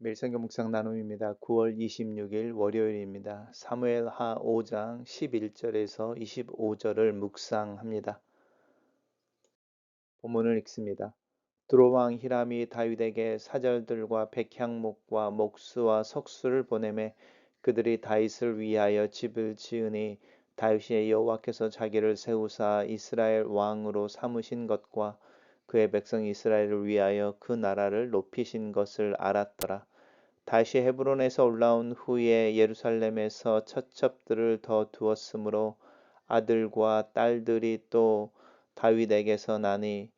밀성경 묵상 나눔입니다. 9월 26일 월요일입니다. 사무엘 하 5장 11절에서 25절을 묵상합니다. 본문을 읽습니다. 드로왕 히람이 다윗에게 사절들과 백향목과 목수와 석수를 보내매 그들이 다윗을 위하여 집을 지으니 다윗이 여호와께서 자기를 세우사 이스라엘 왕으로 삼으신 것과 그의 백성 이스라엘을 위하여 그 나라를 높이신 것을 알았더라. 다시 헤브론에서 올라온 후에 예루살렘에서 처첩들을 더 두었으므로 아들과 딸들이 또 다윗에게서 나니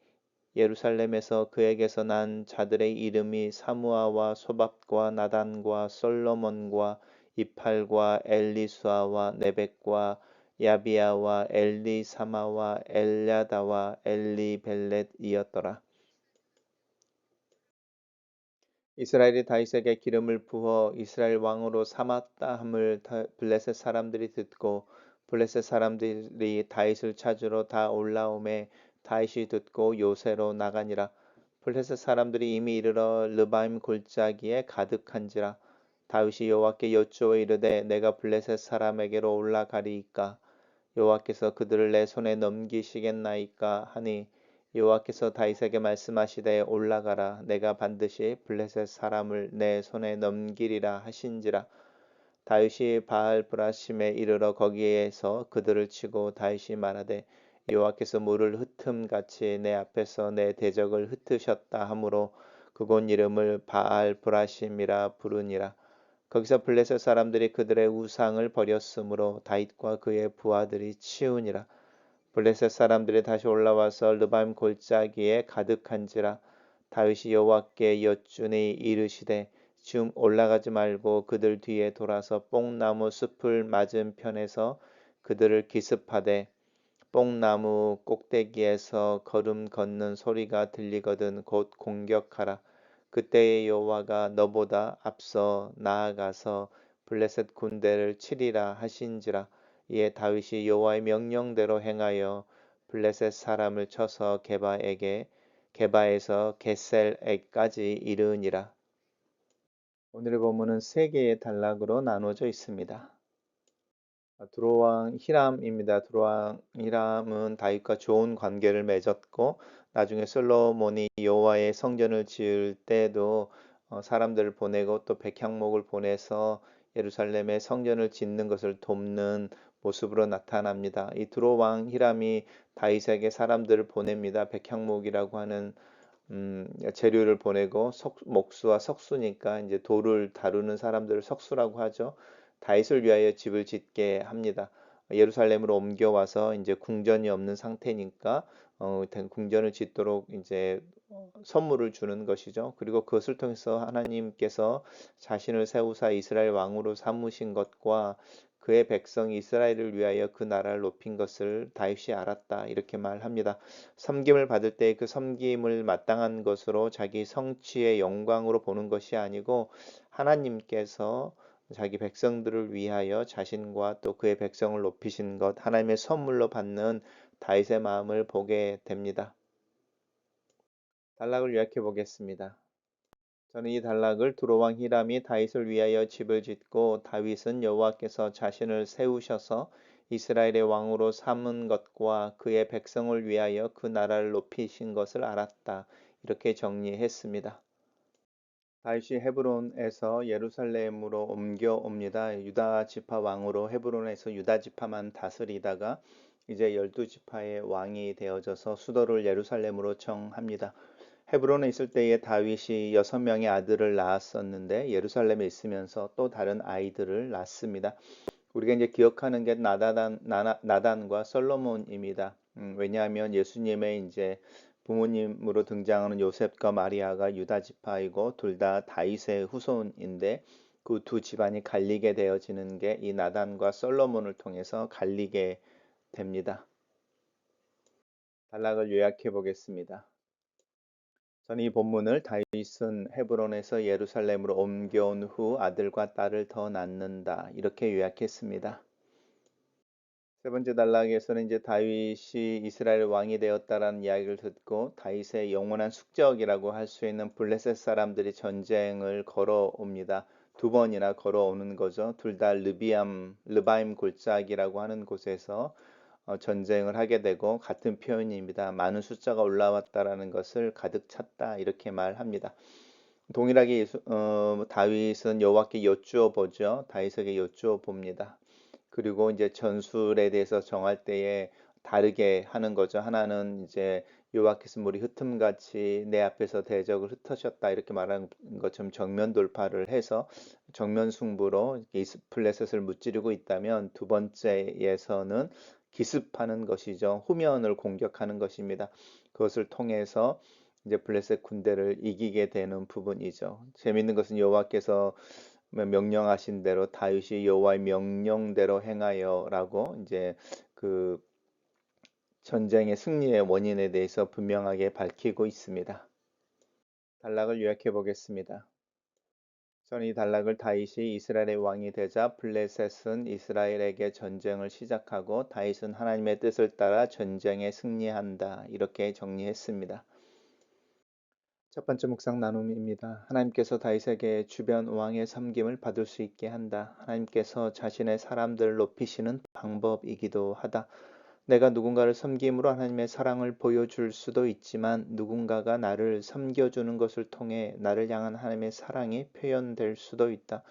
예루살렘에서 그에게서 난 자들의 이름이 사무아와 소밥과 나단과 솔로몬과 이팔과 엘리수아와 네벡과 야비아와 엘리사마와 엘야다와 엘리벨렛이었더라. 이스라엘이 다윗에게 기름을 부어 이스라엘 왕으로 삼았다 함을 블레셋 사람들이 듣고 블레셋 사람들이 다윗을 찾으러 다 올라오매 다윗이 듣고 요새로 나가니라. 블레셋 사람들이 이미 이르러 르바임 골짜기에 가득한지라. 다윗이 여호와께 여쭈어 이르되 내가 블레셋 사람에게로 올라가리이까? 여호와께서 그들을 내 손에 넘기시겠나이까? 하니 여호와께서 다윗에게 말씀하시되 올라가라 내가 반드시 블레셋 사람을 내 손에 넘기리라 하신지라 다윗이 바알 브라심에 이르러 거기에서 그들을 치고 다윗이 말하되 여호와께서 물을 흩음 같이 내 앞에서 내 대적을 흩으셨다 하므로 그곳 이름을 바알 브라심이라 부르니라 거기서 블레셋 사람들이 그들의 우상을 버렸으므로 다윗과 그의 부하들이 치우니라. 블레셋 사람들이 다시 올라와서 르밤 골짜기에 가득한지라 다윗이 여호와께 여쭈니 이르시되 지금 올라가지 말고 그들 뒤에 돌아서 뽕나무 숲을 맞은 편에서 그들을 기습하되 뽕나무 꼭대기에서 걸음 걷는 소리가 들리거든 곧 공격하라. 그때의 여호와가 너보다 앞서 나아가서 블레셋 군대를 치리라 하신지라 이에 다윗이 여호와의 명령대로 행하여 블레셋 사람을 쳐서 게바에게 게바에서 게셀에까지 이르니라. 오늘의 본문은 세 개의 단락으로 나누어져 있습니다. 드로왕 히람입니다. 드로왕 히람은 다윗과 좋은 관계를 맺었고 나중에 솔로몬이 여호와의 성전을 지을 때도 어, 사람들을 보내고 또 백향목을 보내서 예루살렘에 성전을 짓는 것을 돕는 모습으로 나타납니다. 이 드로 왕 히람이 다윗에게 사람들을 보냅니다. 백향목이라고 하는 음, 재료를 보내고 석, 목수와 석수니까 이제 돌을 다루는 사람들을 석수라고 하죠. 다윗을 위하여 집을 짓게 합니다. 예루살렘으로 옮겨와서 이제 궁전이 없는 상태니까 어, 궁전을 짓도록 이제 선물을 주는 것이죠. 그리고 그것을 통해서 하나님께서 자신을 세우사 이스라엘 왕으로 삼으신 것과 그의 백성 이스라엘을 위하여 그 나라를 높인 것을 다윗이 알았다 이렇게 말합니다. 섬김을 받을 때 그 섬김을 마땅한 것으로 자기 성취의 영광으로 보는 것이 아니고 하나님께서 자기 백성들을 위하여 자신과 또 그의 백성을 높이신 것 하나님의 선물로 받는 다윗의 마음을 보게 됩니다. 단락을 요약해 보겠습니다. 저는 이 단락을 두로왕 히람이 다윗을 위하여 집을 짓고 다윗은 여호와께서 자신을 세우셔서 이스라엘의 왕으로 삼은 것과 그의 백성을 위하여 그 나라를 높이신 것을 알았다. 이렇게 정리했습니다. 다윗이 헤브론에서 예루살렘으로 옮겨옵니다. 유다 지파 왕으로 헤브론에서 유다 지파만 다스리다가 이제 열두 지파의 왕이 되어져서 수도를 예루살렘으로 정합니다. 헤브론에 있을 때에 다윗이 여섯 명의 아들을 낳았었는데 예루살렘에 있으면서 또 다른 아이들을 낳습니다. 우리가 이제 기억하는 게 나단, 나단 과 솔로몬입니다. 음, 왜냐하면 예수님의 이제 부모님으로 등장하는 요셉과 마리아가 유다 지파이고 둘 다 다윗의 후손인데 그 두 집안이 갈리게 되어지는 게 이 나단과 솔로몬을 통해서 갈리게 됩니다. 단락을 요약해 보겠습니다. 저는 이 본문을 다윗은 헤브론에서 예루살렘으로 옮겨온 후 아들과 딸을 더 낳는다 이렇게 요약했습니다. 세 번째 단락에서는 이제 다윗이 이스라엘 왕이 되었다라는 이야기를 듣고 다윗의 영원한 숙적이라고 할 수 있는 블레셋 사람들이 전쟁을 걸어옵니다. 두 번이나 걸어오는 거죠. 둘 다 르비암, 르바임 골짜기라고 하는 곳에서 어, 전쟁을 하게 되고 같은 표현입니다. 많은 숫자가 올라왔다라는 것을 가득 찼다 이렇게 말합니다. 동일하게 어, 다윗은 여호와께 여쭈어 보죠. 다윗에게 여쭈어 봅니다. 그리고 이제 전술에 대해서 정할 때에 다르게 하는 거죠. 하나는 이제 여호와께서 물이 흩음같이 내 앞에서 대적을 흩으셨다 이렇게 말하는 것처럼 정면 돌파를 해서 정면 승부로 플레셋을 무찌르고 있다면 두 번째에서는 기습하는 것이죠. 후면을 공격하는 것입니다. 그것을 통해서 이제 블레셋 군대를 이기게 되는 부분이죠. 재밌는 것은 여호와께서 명령하신 대로 다윗이 여호와의 명령대로 행하여라고 이제 그 전쟁의 승리의 원인에 대해서 분명하게 밝히고 있습니다. 단락을 요약해 보겠습니다. 저는 이 단락을 다윗이 이스라엘의 왕이 되자 블레셋은 이스라엘에게 전쟁을 시작하고 다윗은 하나님의 뜻을 따라 전쟁에 승리한다 이렇게 정리했습니다. 첫 번째 묵상 나눔입니다. 하나님께서 다윗에게 주변 왕의 섬김을 받을 수 있게 한다. 하나님께서 자신의 사람들을 높이시는 방법이기도 하다. 내가 누군가를 섬김으로 하나님의 사랑을 보여줄 수도 있지만 누군가가 나를 섬겨주는 것을 통해 나를 향한 하나님의 사랑이 표현될 수도 있다.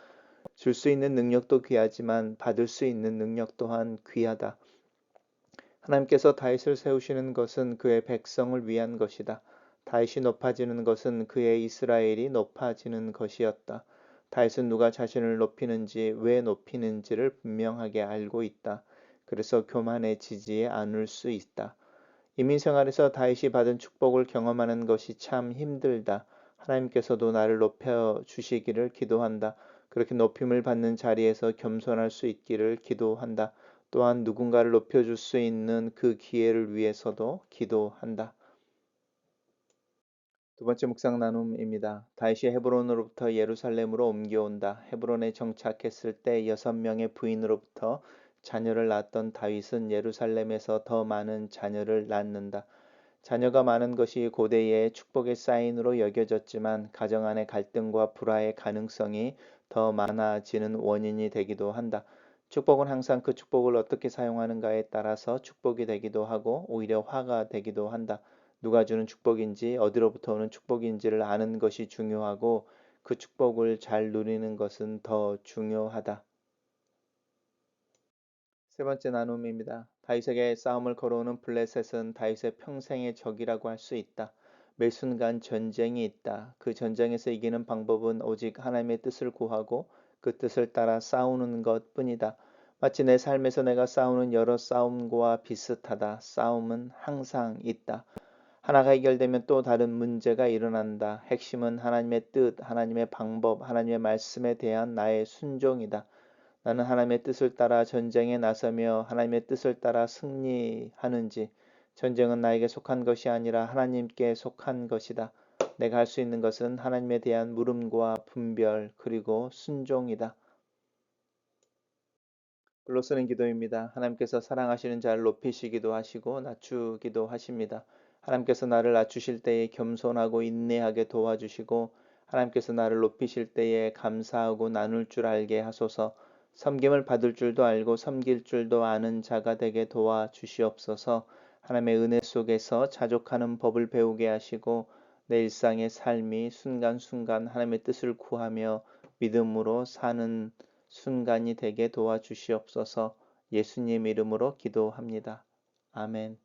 줄 수 있는 능력도 귀하지만 받을 수 있는 능력 또한 귀하다. 하나님께서 다윗을 세우시는 것은 그의 백성을 위한 것이다. 다윗이 높아지는 것은 그의 이스라엘이 높아지는 것이었다. 다윗은 누가 자신을 높이는지 왜 높이는지를 분명하게 알고 있다. 그래서 교만해지지 않을 수 있다. 이민 생활에서 다윗이 받은 축복을 경험하는 것이 참 힘들다. 하나님께서도 나를 높여 주시기를 기도한다. 그렇게 높임을 받는 자리에서 겸손할 수 있기를 기도한다. 또한 누군가를 높여줄 수 있는 그 기회를 위해서도 기도한다. 두 번째 묵상 나눔입니다. 다윗이 헤브론으로부터 예루살렘으로 옮겨온다. 헤브론에 정착했을 때 여섯 명의 부인으로부터 자녀를 낳았던 다윗은 예루살렘에서 더 많은 자녀를 낳는다. 자녀가 많은 것이 고대의 축복의 사인으로 여겨졌지만 가정 안의 갈등과 불화의 가능성이 더 많아지는 원인이 되기도 한다. 축복은 항상 그 축복을 어떻게 사용하는가에 따라서 축복이 되기도 하고 오히려 화가 되기도 한다. 누가 주는 축복인지 어디로부터 오는 축복인지를 아는 것이 중요하고 그 축복을 잘 누리는 것은 더 중요하다. 세 번째 나눔입니다. 다윗에게 싸움을 걸어오는 블레셋은 다윗의 평생의 적이라고 할 수 있다. 매 순간 전쟁이 있다. 그 전쟁에서 이기는 방법은 오직 하나님의 뜻을 구하고 그 뜻을 따라 싸우는 것 뿐이다. 마치 내 삶에서 내가 싸우는 여러 싸움과 비슷하다. 싸움은 항상 있다. 하나가 해결되면 또 다른 문제가 일어난다. 핵심은 하나님의 뜻, 하나님의 방법, 하나님의 말씀에 대한 나의 순종이다. 나는 하나님의 뜻을 따라 전쟁에 나서며 하나님의 뜻을 따라 승리하는지 전쟁은 나에게 속한 것이 아니라 하나님께 속한 것이다. 내가 할 수 있는 것은 하나님에 대한 물음과 분별 그리고 순종이다. 글로 쓰는 기도입니다. 하나님께서 사랑하시는 자를 높이시기도 하시고 낮추기도 하십니다. 하나님께서 나를 낮추실 때에 겸손하고 인내하게 도와주시고 하나님께서 나를 높이실 때에 감사하고 나눌 줄 알게 하소서 섬김을 받을 줄도 알고 섬길 줄도 아는 자가 되게 도와 주시옵소서 하나님의 은혜 속에서 자족하는 법을 배우게 하시고 내 일상의 삶이 순간순간 하나님의 뜻을 구하며 믿음으로 사는 순간이 되게 도와 주시옵소서 예수님 이름으로 기도합니다. 아멘.